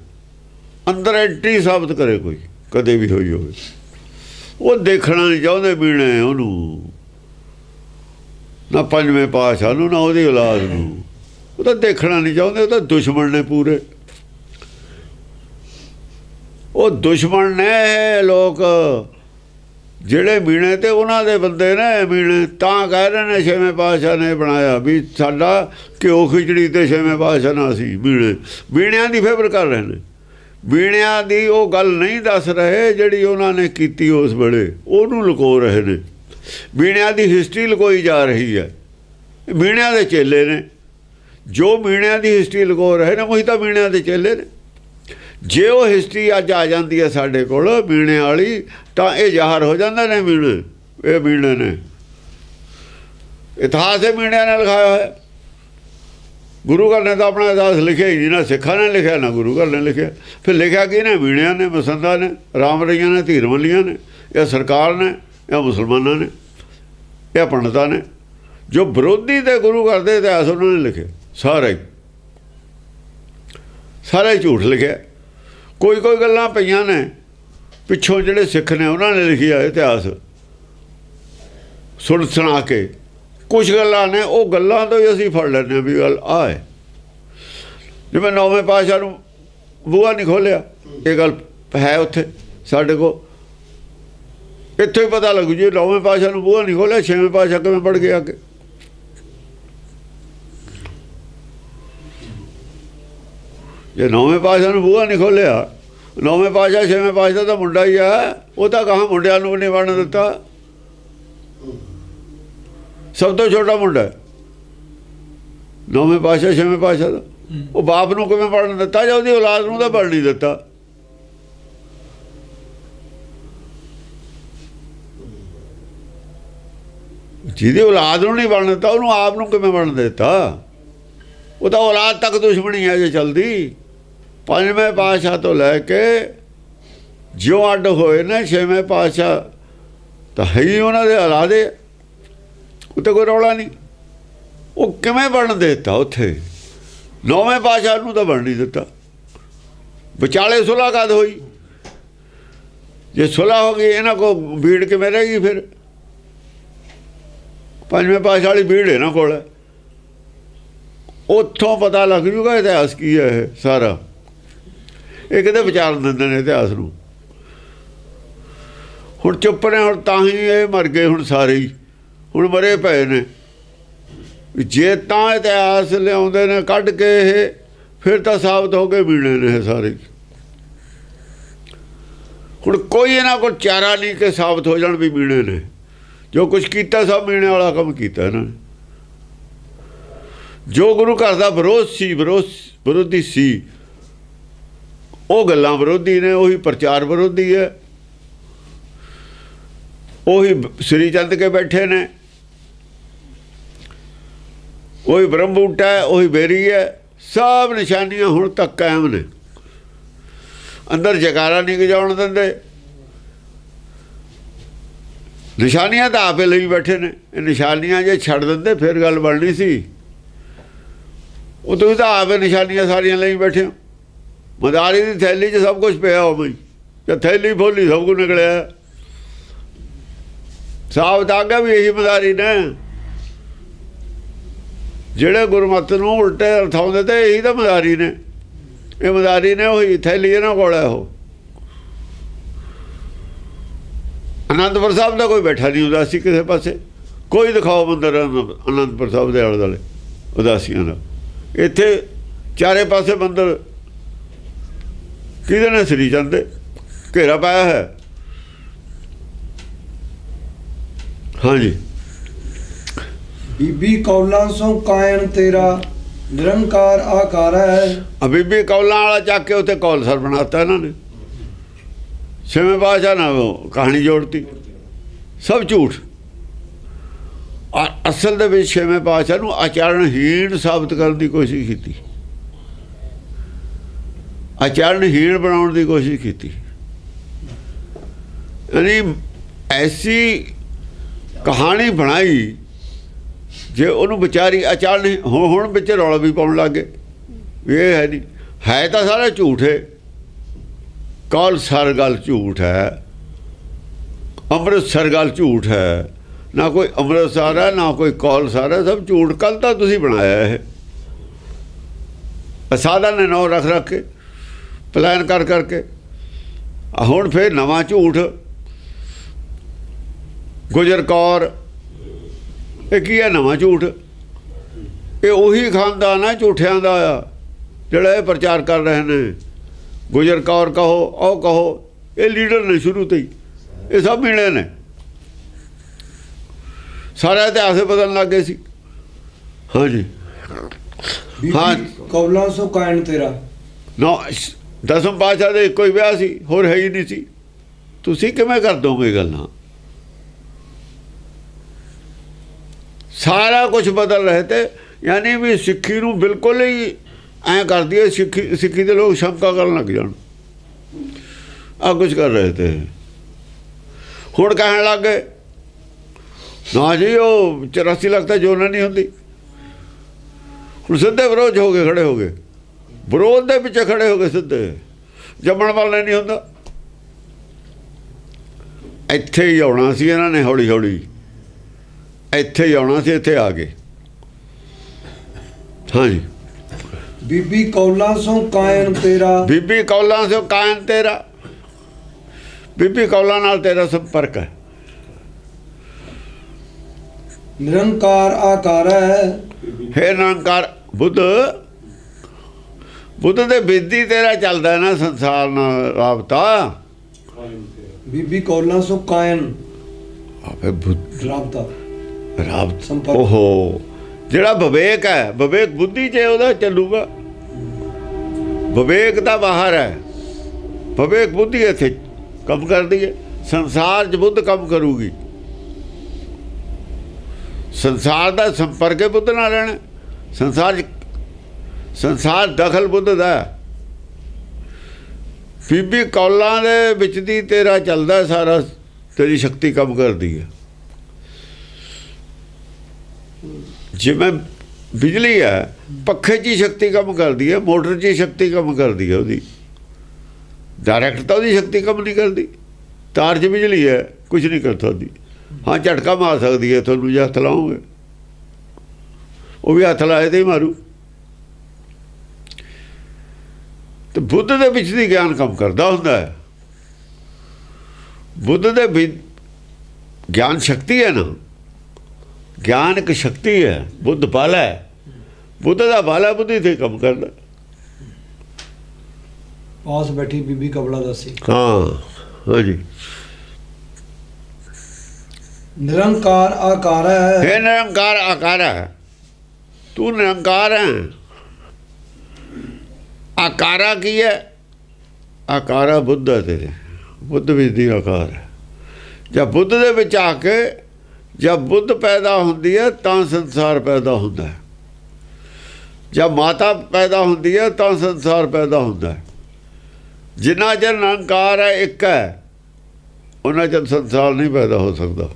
ਅੰਦਰ ਐਂਟਰੀ ਸਾਬਤ ਕਰੇ ਕੋਈ, ਕਦੇ ਵੀ ਹੋਈ ਹੋਵੇ। ਉਹ ਦੇਖਣਾ ਨਹੀਂ ਚਾਹੁੰਦੇ ਬੀਣੇ ਉਹਨੂੰ। ਨਾ ਪੰਜਵੇਂ ਪਾਤਸ਼ਾਹ ਨੂੰ, ਨਾ ਉਹਦੀ ਔਲਾਦ ਨੂੰ। ਉਹ ਤਾਂ ਦੇਖਣਾ ਨਹੀਂ ਚਾਹੁੰਦੇ, ਉਹ ਤਾਂ ਦੁਸ਼ਮਣ ਨੇ ਪੂਰੇ। ਉਹ ਦੁਸ਼ਮਣ ਨੇ ਲੋਕ, ਜਿਹੜੇ ਮੀਣੇ ਤੇ ਉਹਨਾਂ ਦੇ ਬੰਦੇ ਨੇ ਮੀਣੇ ਤਾਂ ਕਹਿ ਰਹੇ ਨੇ ਛੇਵੇਂ ਪਾਤਸ਼ਾਹ ਨੇ ਬਣਾਇਆ ਵੀ ਸਾਡਾ ਘਿਓ ਖਿਚੜੀ ਤੇ ਛੇਵੇਂ ਪਾਤਸ਼ਾਹ ਨਾ ਸੀ ਮੀਣੇ। ਬੀਣਿਆਂ ਦੀ ਫੇਵਰ ਕਰ ਰਹੇ ਨੇ। ਬੀਣਿਆਂ ਦੀ ਉਹ ਗੱਲ ਨਹੀਂ ਦੱਸ ਰਹੇ ਜਿਹੜੀ ਉਹਨਾਂ ਨੇ ਕੀਤੀ ਉਸ ਵੇਲੇ। ਉਹਨੂੰ ਲੁਕੋ ਰਹੇ ਨੇ। ਬੀਣਿਆਂ ਦੀ ਹਿਸਟਰੀ ਲਗੋਈ ਜਾ ਰਹੀ ਹੈ। ਬੀਣਿਆਂ ਦੇ ਚੇਲੇ ਨੇ। ਜੋ ਬੀਣਿਆਂ ਦੀ ਹਿਸਟਰੀ ਲਗੋ ਰਹੇ ਨੇ, ਉਹੀ ਤਾਂ ਬੀਣਿਆਂ ਦੇ ਚੇਲੇ ਨੇ। ਜੇ ਉਹ ਹਿਸਟਰੀ ਅੱਜ ਆ ਜਾਂਦੀ ਹੈ ਸਾਡੇ ਕੋਲ ਬੀਣੇ ਵਾਲੀ, ਤਾਂ ਇਹ ਜ਼ਾਹਰ ਹੋ ਜਾਂਦਾ ਨੇ ਬੀਣੇ ਇਹ ਬੀਣੇ ਨੇ। ਇਤਿਹਾਸ ਇਹ ਬੀਣਿਆਂ ਨੇ ਲਿਖਾਇਆ ਹੋਇਆ। ਗੁਰੂ ਘਰ ਨੇ ਤਾਂ ਆਪਣਾ ਇਤਿਹਾਸ ਲਿਖਿਆ ਹੀ ਨਹੀਂ, ਨਾ ਸਿੱਖਾਂ ਨੇ ਲਿਖਿਆ, ਨਾ ਗੁਰੂ ਘਰ ਨੇ ਲਿਖਿਆ। ਫਿਰ ਲਿਖਿਆ ਕਿਹਨੇ? ਬੀਣਿਆਂ ਨੇ, ਮਸੰਦਾਂ ਨੇ, ਰਾਮ ਰਈਆਂ ਨੇ, ਧੀਰਮਲੀਆਂ ਨੇ, ਇਹ ਸਰਕਾਰ ਨੇ। ਇਹ ਮੁਸਲਮਾਨਾਂ ਨੇ, ਇਹ ਪੰਡਤਾਂ ਨੇ, ਜੋ ਵਿਰੋਧੀ ਤੇ ਗੁਰੂ ਕਰਦੇ ਇਤਿਹਾਸ ਉਹਨਾਂ ਨੇ ਲਿਖੇ, ਸਾਰੇ ਹੀ। ਸਾਰਾ ਹੀ ਝੂਠ ਲਿਖਿਆ। ਕੋਈ ਕੋਈ ਗੱਲਾਂ ਪਈਆਂ ਨੇ, ਪਿੱਛੋਂ ਜਿਹੜੇ ਸਿੱਖ ਨੇ ਉਹਨਾਂ ਨੇ ਲਿਖਿਆ ਇਤਿਹਾਸ ਸੁਣ ਸੁਣਾ ਕੇ ਕੁਝ ਗੱਲਾਂ ਨੇ, ਉਹ ਗੱਲਾਂ ਤੋਂ ਹੀ ਅਸੀਂ ਫੜ ਲੈਂਦੇ ਹਾਂ ਵੀ ਗੱਲ ਆ ਹੈ। ਜਿਵੇਂ ਨੌਵੇਂ ਪਾਤਸ਼ਾਹ ਨੂੰ ਬੂਹਾ ਨਹੀਂ ਖੋਲਿਆ ਇਹ ਗੱਲ ਹੈ ਉੱਥੇ ਸਾਡੇ ਕੋ ਇੱਥੇ ਹੀ ਪਤਾ ਲੱਗੂ ਜੀ ਨੌਵੇਂ ਪਾਤਸ਼ਾਹ ਨੂੰ ਬੂਹਾ ਨਹੀਂ ਖੋਲਿਆ ਛੇਵੇਂ ਪਾਤਸ਼ਾਹ ਕਿਵੇਂ ਪੜ ਗਿਆ ਅੱਗੇ। ਜੇ ਨੌਵੇਂ ਪਾਤਸ਼ਾਹ ਨੂੰ ਬੂਹਾ ਨਹੀਂ ਖੋਲਿਆ ਨੌਵੇਂ ਪਾਤਸ਼ਾਹ, ਛੇਵੇਂ ਪਾਤਸ਼ਾਹ ਦਾ ਮੁੰਡਾ ਹੀ ਆ, ਉਹ ਤਾਂ ਕਹਾਂ ਮੁੰਡਿਆਂ ਨੂੰ ਵੀ ਨਹੀਂ ਬਣਨ ਦਿੱਤਾ? ਸਭ ਤੋਂ ਛੋਟਾ ਮੁੰਡਾ ਨੌਵੇਂ ਪਾਤਸ਼ਾਹ, ਛੇਵੇਂ ਪਾਤਸ਼ਾਹ ਦਾ। ਉਹ ਬਾਪ ਨੂੰ ਕਿਵੇਂ ਪੜਨ ਦਿੱਤਾ ਜਾਂ ਉਹਦੀ ਔਲਾਦ ਨੂੰ ਤਾਂ ਪੜ੍ਹ ਨਹੀਂ ਦਿੱਤਾ? ਜਿਹਦੀ ਔਲਾਦ ਨੂੰ ਨਹੀਂ ਬਣਨ ਦਿੱਤਾ, ਉਹਨੂੰ ਆਪ ਨੂੰ ਕਿਵੇਂ ਬਣਨ ਦਿੱਤਾ? ਉਹ ਤਾਂ ਔਲਾਦ ਤੱਕ ਦੁਸ਼ਮਣੀ ਹੈ ਜੇ ਚਲਦੀ। ਪੰਜਵੇਂ ਪਾਤਸ਼ਾਹ ਤੋਂ ਲੈ ਕੇ ਜਿਉਂ ਅੱਡ ਹੋਏ ਨੇ, ਛੇਵੇਂ ਪਾਤਸ਼ਾਹ ਤਾਂ ਹੈ ਹੀ ਉਹਨਾਂ ਦੇ ਔਲਾਦੇ ਉੱਤੇ ਕੋਈ ਰੌਲਾ ਨਹੀਂ। ਉਹ ਕਿਵੇਂ ਬਣ ਦਿੱਤਾ ਉੱਥੇ? ਨੌਵੇਂ ਪਾਸ਼ਾ ਨੂੰ ਤਾਂ ਬਣ ਨਹੀਂ ਦਿੱਤਾ। ਵਿਚਾਲੇ ਸੁਲਾਹ ਕਦ ਹੋਈ? ਜੇ ਸੁਲ੍ਹਾ ਹੋ ਗਈ, ਇਹਨਾਂ ਕੋ ਭੀੜ ਕਿਵੇਂ ਰਹੇਗੀ ਫਿਰ? ਪੰਜਵੇਂ ਪਾਸ਼ਾ ਵਾਲੀ ਬੀੜ ਇਹਨਾਂ ਕੋਲ। ਉੱਥੋਂ ਪਤਾ ਲੱਗ ਜੂਗਾ ਇਤਿਹਾਸ ਕੀ ਹੈ ਇਹ ਸਾਰਾ। ਇਹ ਕਿਤੇ ਵਿਚਾਰ ਦਿੰਦੇ ਨੇ ਇਤਿਹਾਸ ਨੂੰ। ਹੁਣ ਚੁੱਪ ਨੇ, ਹੁਣ ਤਾਂ ਹੀ ਇਹ ਮਰ ਗਏ ਹੁਣ ਸਾਰੇ ਹੀ। ਹੁਣ ਮਰੇ ਪਏ ਨੇ। ਜੇ ਤਾਂ ਇਤਿਹਾਸ ਲਿਆਉਂਦੇ ਨੇ, ਕੱਢ ਕੇ ਇਹ, ਫਿਰ ਤਾਂ ਸਾਬਤ ਹੋ ਕੇ ਮੀਣੇ ਨੇ ਇਹ ਸਾਰੇ। ਹੁਣ ਕੋਈ ਇਹਨਾਂ ਕੋਲ ਚਾਰਾ ਨਹੀਂ ਕਿ ਸਾਬਤ ਹੋ ਜਾਣ ਵੀ ਮੀਣੇ ਨੇ। ਜੋ ਕੁਝ ਕੀਤਾ ਸਭ ਮੀਣੇ ਵਾਲਾ ਕੰਮ ਕੀਤਾ ਇਹਨਾਂ ਨੇ। ਜੋ ਗੁਰੂ ਘਰ ਦਾ ਵਿਰੋਧ ਸੀ, ਵਿਰੋਧ, ਵਿਰੋਧੀ ਸੀ, ਉਹ ਗੱਲਾਂ ਵਿਰੋਧੀ ਨੇ, ਉਹੀ ਪ੍ਰਚਾਰ ਵਿਰੋਧੀ ਹੈ। ਉਹੀ ਸ੍ਰੀ ਚੰਦ ਕੇ ਬੈਠੇ ਨੇ। ਉਹੀ ਬ੍ਰਹਮ ਬੂਟਾ ਹੈ, ਉਹੀ ਬੇਰੀ ਹੈ। ਸਭ ਨਿਸ਼ਾਨੀਆਂ ਹੁਣ ਤੱਕ ਕਾਇਮ ਨੇ। ਅੰਦਰ ਜਗਾਰਾ ਨਹੀਂ ਗਜਾਉਣ ਦਿੰਦੇ। ਨਿਸ਼ਾਨੀਆਂ ਤਾਂ ਆਪੇ ਲਈ ਬੈਠੇ ਨੇ। ਇਹ ਨਿਸ਼ਾਨੀਆਂ ਜੇ ਛੱਡ ਦਿੰਦੇ, ਫਿਰ ਗੱਲ ਬਣਨੀ ਸੀ। ਉਹ ਤੁਸੀਂ ਤਾਂ ਆਪੇ ਨਿਸ਼ਾਨੀਆਂ ਸਾਰੀਆਂ ਲਈ ਬੈਠੇ ਹੋ। ਮਦਾਰੀ ਦੀ ਥੈਲੀ 'ਚ ਸਭ ਕੁਝ ਪਿਆ ਹੋ ਬਈ। ਤੇ ਥੈਲੀ ਫੋਲੀ ਸਭ ਕੁਝ ਨਿਕਲਿਆ। ਸਾਬਤ ਆ ਵੀ ਇਹੀ ਮਦਾਰੀ ਨੇ। ਜਿਹੜੇ ਗੁਰਮਤ ਨੂੰ ਉਲਟੇ ਅਰਥਾਉਂਦੇ ਤੇ ਇਹੀ ਤਾਂ ਮਦਾਰੀ ਨੇ। ਇਹ ਮਦਾਰੀ ਨੇ ਉਹੀ, ਥੈਲੀ ਇਹਨਾਂ ਕੋਲ ਹੈ ਉਹ। ਅਨੰਦਪੁਰ ਸਾਹਿਬ ਦਾ ਕੋਈ ਬੈਠਾ ਨਹੀਂ ਉਦਾਸੀ ਕਿਸੇ ਪਾਸੇ। ਕੋਈ ਦਿਖਾਓ ਮੰਦਰ ਅਨੰਦਪੁਰ ਸਾਹਿਬ ਦੇ ਆਲੇ ਦੁਆਲੇ ਉਦਾਸੀਆਂ ਦਾ। ਇੱਥੇ ਚਾਰੇ ਪਾਸੇ ਮੰਦਰ। ਕਿਹਦੇ ਨੇ ਸ੍ਰੀ ਚੰਦ ਦੇ? ਘੇਰਾ ਪਾਇਆ ਹੈ। ਹਾਂਜੀ। ਬੀਬੀ ਕੌਲਾਂ ਸੋ ਕਾਇਨ ਤੇਰਾ ਨਿਰੰਕਾਰ ਆਕਾਰ ਹੈ। ਬੀਬੀ ਕੌਲਾਂ ਵਾਲਾ ਚੱਕ ਕੇ ਉੱਥੇ ਕੌਲਸਰ ਬਣਾਤਾ ਇਹਨਾਂ ਨੇ। ਛੇਵੇਂ ਬਾਦਸ਼ਾਹ ਨਾਲ ਕਹਾਣੀ ਜੋੜਤੀ। ਸਭ ਝੂਠ। ਔਰ ਅਸਲ ਦੇ ਵਿੱਚ ਛੇਵੇਂ ਪਾਤਸ਼ਾਹ ਨੂੰ ਆਚਰਣਹੀਣ ਸਾਬਤ ਕਰਨ ਦੀ ਕੋਸ਼ਿਸ਼ ਕੀਤੀ। ਆਚਰਣਹੀਣ ਬਣਾਉਣ ਦੀ ਕੋਸ਼ਿਸ਼ ਕੀਤੀ। ਯਾਨੀ ਐਸੀ ਕਹਾਣੀ ਬਣਾਈ ਜੇ ਉਹਨੂੰ ਵਿਚਾਰੀ ਆਚਰਣ ਹੁਣ ਹੁਣ ਵਿੱਚ ਰੌਲਾ ਵੀ ਪਾਉਣ ਲੱਗੇ ਇਹ ਹੈ ਨਹੀਂ ਹੈ ਤਾਂ ਸਾਰਾ ਝੂਠ ਹੈ ਕਾਲਸਰ ਗੱਲ ਝੂਠ ਹੈ, ਅੰਮ੍ਰਿਤਸਰ ਗੱਲ ਝੂਠ ਹੈ, ਨਾ ਕੋਈ ਅੰਮ੍ਰਿਤਸਰ ਹੈ, ਨਾ ਕੋਈ ਕੌਲਸਰ ਹੈ, ਸਭ ਝੂਠ। ਕੱਲ ਤਾਂ ਤੁਸੀਂ ਬਣਾਇਆ ਇਹ। ਅਸਾਦਾ ਨੇ ਨੌ ਰੱਖ ਰੱਖ ਕੇ, ਪਲਾਨ ਕਰ ਕਰਕੇ। ਹੁਣ ਫੇਰ ਨਵਾਂ ਝੂਠ। ਗੁਜਰ ਕੌਰ, ਇਹ ਕੀ ਹੈ ਨਵਾਂ ਝੂਠ? ਇਹ ਉਹੀ ਖਾਨਦਾਨ ਹੈ, ਝੂਠਿਆਂ ਦਾ ਆ ਜਿਹੜਾ ਇਹ ਪ੍ਰਚਾਰ ਕਰ ਰਹੇ ਨੇ। ਗੁਜਰ ਕੌਰ ਕਹੋ ਉਹ ਕਹੋ ਇਹ ਲੀਡਰ ਨੇ ਸ਼ੁਰੂ ਤੋਂ ਹੀ। ਇਹ ਸਭ ਮਿਲੇ ਨੇ। ਸਾਰਾ ਇਤਿਹਾਸ ਬਦਲਣ ਲੱਗ ਸੀ। ਹਾਂਜੀ ਹਾਂ। ਕੌਲਾਂ ਸੋ ਕਾਇਨ ਤੇਰਾ। ਨੋ ਦਸਮ ਪਾਤਸ਼ਾਹ ਦੇ ਕੋਈ ਵਿਆਹ ਸੀ ਹੋਰ ਹੈ ਹੀ ਨਹੀਂ ਸੀ। ਤੁਸੀਂ ਕਿਵੇਂ ਕਰ ਦੋਗੇ ਗੱਲਾਂ ਸਾਰਾ ਕੁਝ ਬਦਲ ਰਹੇ ਤੇ ਯਾਨੀ ਵੀ ਸਿੱਖੀ ਨੂੰ ਬਿਲਕੁਲ ਹੀ ਐਂ ਕਰਦੀ ਹੈ ਸਿੱਖੀ ਸਿੱਖੀ ਦੇ ਲੋਕ ਸ਼ੰਕਾ ਕਰਨ ਲੱਗ ਜਾਣ। ਆ ਕੁਝ ਕਰ ਰਹੇ ਤੇ। ਹੁਣ ਕਹਿਣ ਲੱਗ ਗਏ, ਨਾ ਜੀ, ਉਹ 84 ਲੱਖ ਤਾਂ ਜੋਨਾ ਨਹੀਂ ਹੁੰਦੀ। ਹੁਣ ਸਿੱਧੇ ਵਿਰੋਧ ਹੋ ਗਏ, ਖੜੇ ਹੋ ਗਏ। ਵਿਰੋਧ ਦੇ ਵਿੱਚ ਖੜੇ ਹੋ ਗਏ ਸਿੱਧੇ। ਜੰਮਣ ਵਾਲਾ ਨਹੀਂ ਹੁੰਦਾ। ਇੱਥੇ ਹੀ ਆਉਣਾ ਸੀ ਇਹਨਾਂ ਨੇ ਹੌਲੀ ਹੌਲੀ ਇੱਥੇ ਹੀ ਆਉਣਾ ਸੀ, ਇੱਥੇ ਆ ਗਏ। ਹਾਂਜੀ। ਬੀਬੀ ਕੌਲਾਂ ਸੋ ਕਾਇਨ ਤੇਰਾ। ਬੀਬੀ ਕੌਲਾਂ ਸੇ ਕਾਇਨ ਤੇਰਾ। ਬੀਬੀ ਕੌਲਾਂ ਨਾਲ ਤੇਰਾ ਸੰਪਰਕ ਹੈ। ਨਿਰੰਕਾਰ ਆਕਾਰ। ਹੈ ਹੈ ਨਿਰੰਕਾਰ ਬੁੱਧ। ਬੁੱਧ ਦੇ ਬਿੱਦੀ ਤੇਰਾ ਚੱਲਦਾ ਨਾ ਸੰਸਾਰ ਨਾਲ ਰਾਬਤਾ। ਬੀਬੀ ਕੌਲਾਂ ਸੋ ਕਾਇਨ। ਆਪੇ ਬੁੱਧ ਰਾਬਤਾ। ਰਾਬਤ। ਸੰਪਰਕ। ਓਹੋ। ਜਿਹੜਾ ਵਿਵੇਕ ਹੈ ਵਿਵੇਕ ਬੁੱਧੀ 'ਚ ਉਹਦਾ ਚੱਲੂਗਾ। ਵਿਵੇਕ ਦਾ ਬਾਹਰ ਹੈ। ਵਿਵੇਕ ਬੁੱਧੀ ਇੱਥੇ ਕੰਮ ਕਰਦੀ ਹੈ। ਸੰਸਾਰ 'ਚ ਬੁੱਧ ਕੰਮ ਕਰੂਗੀ। ਸੰਸਾਰ ਦਾ ਸੰਪਰਕ ਹੈ ਬੁੱਧ ਨਾਲ ਰਹਿਣਾ। ਸੰਸਾਰ 'ਚ ਸੰਸਾਰ ਦਖਲ ਬੁੱਧ ਦਾ ਹੈ। ਬੀਬੀ ਕੌਲਾਂ ਦੇ ਵਿੱਚ ਦੀ ਤੇਰਾ ਚੱਲਦਾ ਸਾਰਾ। ਤੇਰੀ ਸ਼ਕਤੀ ਕੰਮ ਕਰਦੀ ਹੈ। ਜਿਵੇਂ ਬਿਜਲੀ ਹੈ, ਪੱਖੇ 'ਚ ਹੀ ਸ਼ਕਤੀ ਕੰਮ ਕਰਦੀ ਹੈ, ਮੋਟਰ 'ਚ ਹੀ ਸ਼ਕਤੀ ਕੰਮ ਕਰਦੀ ਹੈ ਉਹਦੀ। ਡਾਇਰੈਕਟ ਤਾਂ ਉਹਦੀ ਸ਼ਕਤੀ ਕੰਮ ਨਹੀਂ ਕਰਦੀ। ਤਾਰ 'ਚ ਬਿਜਲੀ ਹੈ ਕੁਝ ਨਹੀਂ ਕਰ ਸਕਦੀ। ਹਾਂ, ਝਟਕਾ ਮਾਰ ਸਕਦੀ ਹੈ, ਤੁਹਾਨੂੰ ਜੇ ਹੱਥ ਲਾਓਗੇ ਉਹ ਵੀ ਹੱਥ ਲਾਏ ਤੇ ਹੀ ਮਾਰੂ। ਤੇ ਬੁੱਧ ਦੇ ਵਿੱਚ ਦੀ ਗਿਆਨ ਕੰਮ ਕਰਦਾ ਹੁੰਦਾ ਹੈ। ਬੁੱਧ ਦੇ ਵੀ ਗਿਆਨ ਸ਼ਕਤੀ ਹੈ ਨਾ। ਗਿਆਨ ਇੱਕ ਸ਼ਕਤੀ ਹੈ ਬੁੱਧ ਬਾਲਾ ਹੈ। ਬੁੱਧ ਦਾ ਬਾਲਾ ਬੁੱਧੀ ਤੇ ਕੰਮ ਕਰਦਾ। ਪਾਸ ਬੈਠੀ ਬੀਬੀ ਕਬਲਾ ਦੱਸੀ ਹਾਂ ਹਾਂਜੀ ਨਿਰੰਕਾਰ ਆਕਾਰ ਹੈ। ਹੈ ਨਿਰੰਕਾਰ ਆਕਾਰ ਹੈ। ਤੂੰ ਨਿਰੰਕਾਰ ਹੈ। ਆਕਾਰਾ ਕੀ ਹੈ? ਆਕਾਰਾ ਬੁੱਧ ਹੈ ਤੇਰੇ। ਬੁੱਧ ਵਿੱਚ ਦੀ ਆਕਾਰ ਹੈ। ਜਦ ਬੁੱਧ ਦੇ ਵਿੱਚ ਆ ਕੇ ਜਦ ਬੁੱਧ ਪੈਦਾ ਹੁੰਦੀ ਹੈ ਤਾਂ ਸੰਸਾਰ ਪੈਦਾ ਹੁੰਦਾ ਹੈ। ਜਦ ਮਾਤਾ ਪੈਦਾ ਹੁੰਦੀ ਹੈ ਤਾਂ ਸੰਸਾਰ ਪੈਦਾ ਹੁੰਦਾ ਹੈ। ਜਿੰਨਾ ਚਿਰ ਨਿਰੰਕਾਰ ਹੈ ਇੱਕ ਹੈ ਉਹਨਾਂ ਚਿਰ ਸੰਸਾਰ ਨਹੀਂ ਪੈਦਾ ਹੋ ਸਕਦਾ।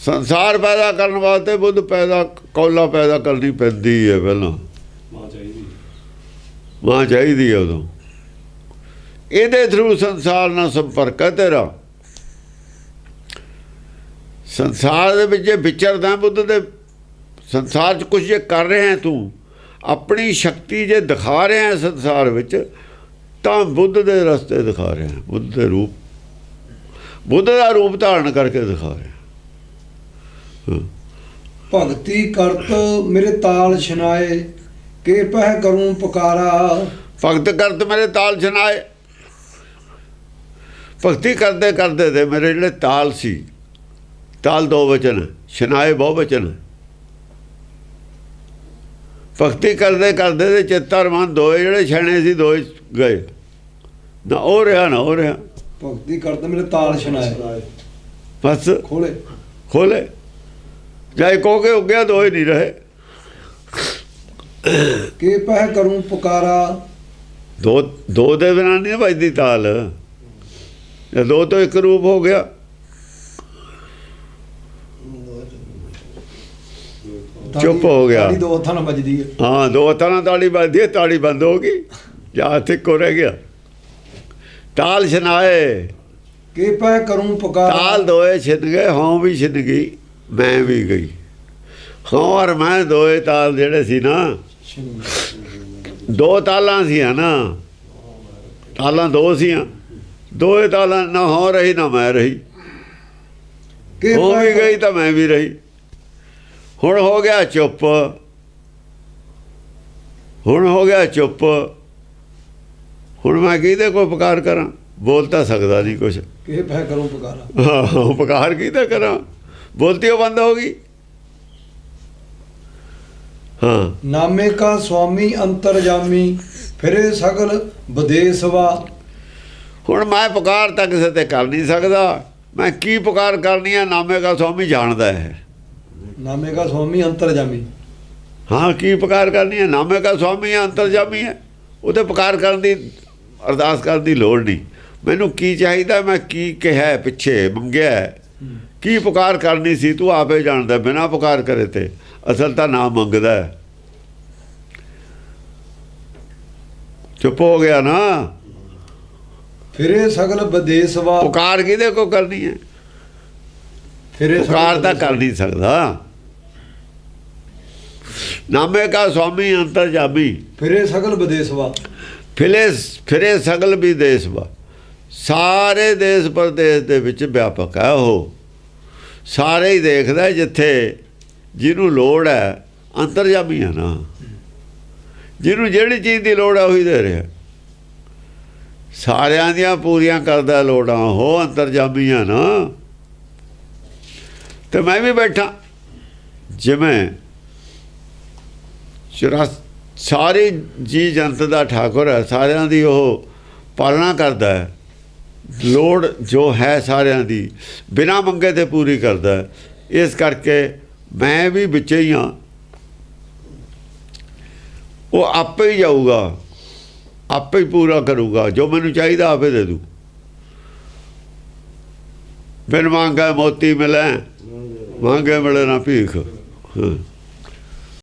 ਸੰਸਾਰ ਪੈਦਾ ਕਰਨ ਵਾਸਤੇ ਬੁੱਧ ਪੈਦਾ ਕੌਲਾ ਪੈਦਾ ਕਰਨੀ ਪੈਂਦੀ ਹੈ ਪਹਿਲਾਂ। ਮਾਂ ਚਾਹੀਦੀ ਮਾਂ ਚਾਹੀਦੀ ਹੈ ਉਦੋਂ। ਇਹਦੇ ਥਰੂ ਸੰਸਾਰ ਨਾਲ ਸੰਪਰਕ ਹੈ ਤੇਰਾ। ਸੰਸਾਰ ਦੇ ਵਿੱਚ ਜੇ ਵਿਚਰਦਾ ਬੁੱਧ ਦੇ ਸੰਸਾਰ 'ਚ ਕੁਝ ਜੇ ਕਰ ਰਿਹਾ ਤੂੰ ਆਪਣੀ ਸ਼ਕਤੀ ਜੇ ਦਿਖਾ ਰਿਹਾ ਸੰਸਾਰ ਵਿੱਚ ਤਾਂ ਬੁੱਧ ਦੇ ਰਸਤੇ ਦਿਖਾ ਰਿਹਾ ਬੁੱਧ ਦੇ ਰੂਪ। ਬੁੱਧ ਦਾ ਰੂਪ ਧਾਰਨ ਕਰਕੇ ਦਿਖਾ ਰਿਹਾ ਭਗਤੀ ਕਰਤ ਮੇਰੇ ਤਾਲ ਛਨਾਏ ਕੇ ਪਹਿ ਕਰੂੰ ਪੁਕਾਰਾ। ਭਗਤ ਕਰਤ ਮੇਰੇ ਤਾਲ ਸੁਣਾਏ ਭਗਤੀ ਕਰਦੇ ਕਰਦੇ ਤੇ ਮੇਰੇ ਜਿਹੜੇ ਤਾਲ ਸੀ ਤਾਲ ਦੋ ਵਚਨ ਸੁਣਾਏ ਬਹੁ ਵਚਨ। ਭਗਤੀ ਕਰਦੇ ਕਰਦੇ ਤੇ ਚਿੱਤਰ ਮਨ ਦੋਏ ਜਿਹੜੇ ਛਣੇ ਸੀ ਦੋਏ ਗਏ। ਨਾ ਉਹ ਰਿਹਾ ਨਾ ਉਹ ਰਿਹਾ। ਭਗਤੀ ਕਰਤ ਮੇਰੇ ਤਾਲ ਛਨਾਏ ਬਸ। ਖੋਲੇ। ਖੋਲੇ। ਜਾਇ ਕੋ ਕੇ ਹੋ ਗਿਆ ਦੋਏ ਨਹੀਂ ਰਹੇ। ਕੇ ਪਹਿ ਕਰੂੰ ਪੁਕਾਰਾ। ਦੋ ਦੋ ਦੇ ਬਿਨਾਂ ਨਹੀਂ ਵੱਜਦੀ ਤਾਲ। ਦੋ ਤੋਂ ਇੱਕ ਰੂਪ ਹੋ ਗਿਆ। ਚੁੱਪ ਹੋ ਗਿਆ। ਤਾੜੀ ਦੋ ਹੱਥਾਂ ਨਾਲ ਵੱਜਦੀ ਹੈ ਹਾਂ ਦੋ ਤਰ੍ਹਾਂ ਤਾਲੀ ਵੱਜਦੀ ਹੈ ਤਾਲੀ ਬੰਦ ਹੋ ਗਈ। ਜਾਂ ਇੱਕੋ ਰਹਿ ਗਿਆ। ਤਾਲ ਸੁਣਾਏ ਕੇ ਪਹਿ ਕਰੂੰ ਪੁਕਾਰਾ। ਤਾਲ ਦੋਏ ਛਿੰਨ ਗਏ ਹਾਂ ਵੀ ਛਿੰਨ ਗਈ ਮੈਂ ਵੀ ਗਈ। ਹਾਂ ਔਰ ਮੈਂ ਦੋਏ ਤਾਲ ਜਿਹੜੇ ਸੀ ਨਾ ਦੋ ਤਾਲਾਂ ਸੀਆਂ ਨਾ। ਤਾਲਾਂ ਦੋ ਸੀਆਂ। ਦੋਏ ਤਾਲਾਂ ਨਾ ਹੋ ਰਹੀ ਨਾ ਮੈਂ ਰਹੀ। ਕੇ ਹੋ ਵੀ ਗਈ ਤਾਂ ਮੈਂ ਵੀ ਰਹੀ। ਹੁਣ ਹੋ ਗਿਆ ਚੁੱਪ। ਹੁਣ ਹੋ ਗਿਆ ਚੁੱਪ। ਹੁਣ ਮੈਂ ਕਿਹਦੇ ਕੋਈ ਪੁਕਾਰ ਕਰਾਂ? ਬੋਲ ਤਾਂ ਸਕਦਾ ਨਹੀਂ ਕੁਛ। ਕੇ ਪਹਿ ਕਰੂੰ ਪੁਕਾਰਾ? ਹਾਂ ਉਪਕਾਰ ਕੀਤਾ ਕਰਾਂ? ਬੋਲਤੀ ਉਹ ਬੰਦ ਹੋ ਗਈ। ਹਾਂ। ਨਾਮੇ ਕਾ ਸੁਆਮੀ ਅੰਤਰਜਾਮੀ ਫਿਰੇ ਸਗਲ ਵਿਦੇਸਵਾ ਹੁਣ ਮੈਂ ਪੁਕਾਰ ਤਾਂ ਕਿਸੇ ਤੇ ਕਰ ਨਹੀਂ ਸਕਦਾ। ਮੈਂ ਕੀ ਪੁਕਾਰ ਕਰਨੀ ਹੈ ਨਾਮੇ ਦਾ ਸਵਾਮੀ ਜਾਣਦਾ ਹੈ। ਨਾਮੇ ਕਾ ਸੁਆਮੀ ਅੰਤਰਜਾਮੀ ਹਾਂ ਕੀ ਪੁਕਾਰ ਕਰਨੀ ਹੈ? ਨਾਮੇ ਦਾ ਸਵਾਮੀ ਅੰਤਰਜਾਮੀ ਹੈ? ਉਹਦੇ ਪੁਕਾਰ ਕਰਨ ਦੀ ਅਰਦਾਸ ਕਰਨ ਦੀ ਲੋੜ ਨਹੀਂ। ਮੈਨੂੰ ਕੀ ਚਾਹੀਦਾ? ਮੈਂ ਕੀ ਕਿਹਾ ਪਿੱਛੇ? ਮੰਗਿਆ। ਕੀ ਪੁਕਾਰ ਕਰਨੀ ਸੀ? ਤੂੰ ਆਪੇ ਜਾਣਦਾ ਬਿਨਾ ਪੁਕਾਰ ਕਰੇ ਤੇ। ਅਸਲ ਤਾਂ ਨਾਮ ਮੰਗਦਾ ਹੈ। ਚੁੱਪ ਹੋ ਗਿਆ ਨਾ? ਫਿਰੇ ਸਗਲ ਵਿਦੇਸਵਾ ਪੁਕਾਰ ਕਿਹਦੇ ਕੋ ਕਰਨੀ ਹੈ? ਫਿਰੇ ਪੁਕਾਰ ਤਾਂ। ਕਰ ਨਹੀਂ ਸਕਦਾ। ਨਾਮੇ ਕਾ ਸੁਆਮੀ ਅੰਤਰਜਾਮੀ ਫਿਰੇ ਸਗਲ ਵਿਦੇਸਵਾ ਫਿਰੇ ਫਿਰੇ ਸਗਲ ਵੀ ਦੇਸ਼ ਵਾ। ਸਾਰੇ ਦੇਸ਼ ਪ੍ਰਦੇਸ਼ ਦੇ ਵਿੱਚ ਵਿਆਪਕ ਹੈ ਉਹ। ਸਾਰੇ ਹੀ ਦੇਖਦਾ ਜਿੱਥੇ ਜਿਹਨੂੰ ਲੋੜ ਹੈ ਅੰਤਰਜਾਮੀ ਹੈ ਨਾ। ਜਿਹਨੂੰ ਜਿਹੜੀ ਚੀਜ਼ ਦੀ ਲੋੜ ਹੈ ਉਹੀ ਦੇ ਰਿਹਾ। ਸਾਰਿਆਂ ਦੀਆਂ ਪੂਰੀਆਂ ਕਰਦਾ ਲੋੜਾਂ ਉਹ ਅੰਤਰਜਾਮੀ ਹੈ ਨਾ। ਤੇ ਮੈਂ ਵੀ ਬੈਠਾ। ਜਿਵੇਂ ਚੁਰਾ ਸਾਰੇ ਜੀ ਜਨਤ ਦਾ ਠਾਕੁਰ ਹੈ ਸਾਰਿਆਂ ਦੀ ਉਹ ਪਾਲਣਾ ਕਰਦਾ ਹੈ। ਲੋੜ ਜੋ ਹੈ ਸਾਰਿਆਂ ਦੀ ਬਿਨਾ ਮੰਗੇ ਤੇ ਪੂਰੀ ਕਰਦਾ ਇਸ ਕਰਕੇ ਮੈਂ ਵੀ ਵਿੱਚ ਹੀ ਹਾਂ। ਉਹ ਆਪੇ ਹੀ ਜਾਊਗਾ ਆਪੇ ਹੀ ਪੂਰਾ ਕਰੂਗਾ ਜੋ ਮੈਨੂੰ ਚਾਹੀਦਾ ਆਪੇ ਦੇ ਦੂ। ਬਿਨ ਮੰਗਾ ਮੋਤੀ ਮਿਲੇ ਮੰਗੇ ਮਿਲੇ ਨਾ ਭੀਖ। ਹਾਂ।